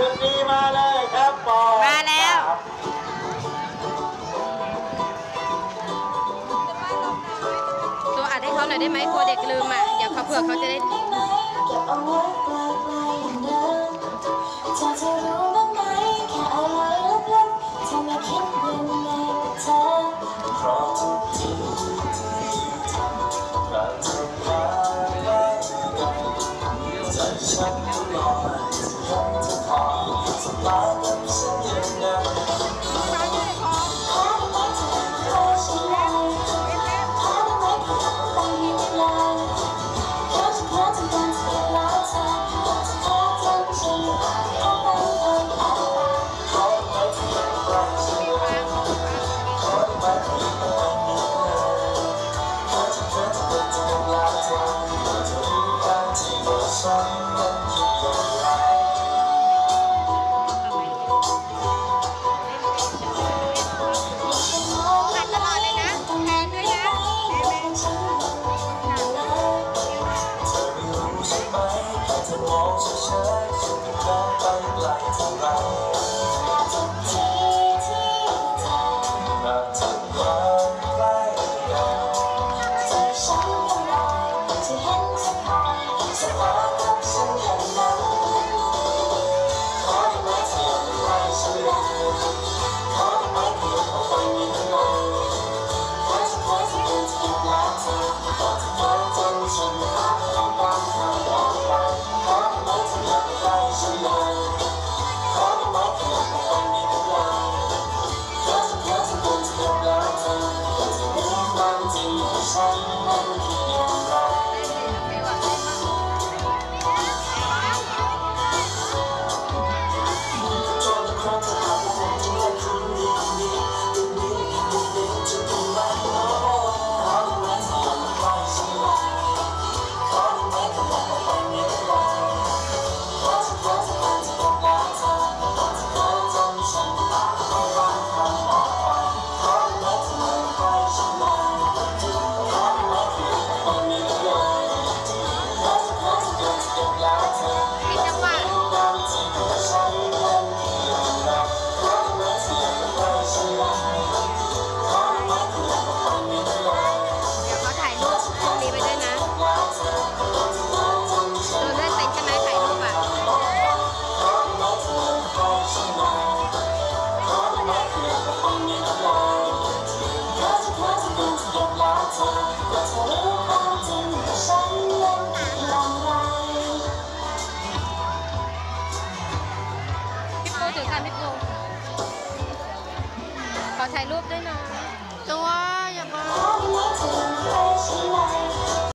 ดนตรีมาเลยครับปอมาแล้ว ตัวอัดให้เขาหน่อยได้ไหมกลัวเด็กลืมอะ เดี๋ยวเขาเผื่อเขาจะได้ Father, Señor. the walls are shut, so you can't. song. ถ่ายรูปด้วยนะจัวา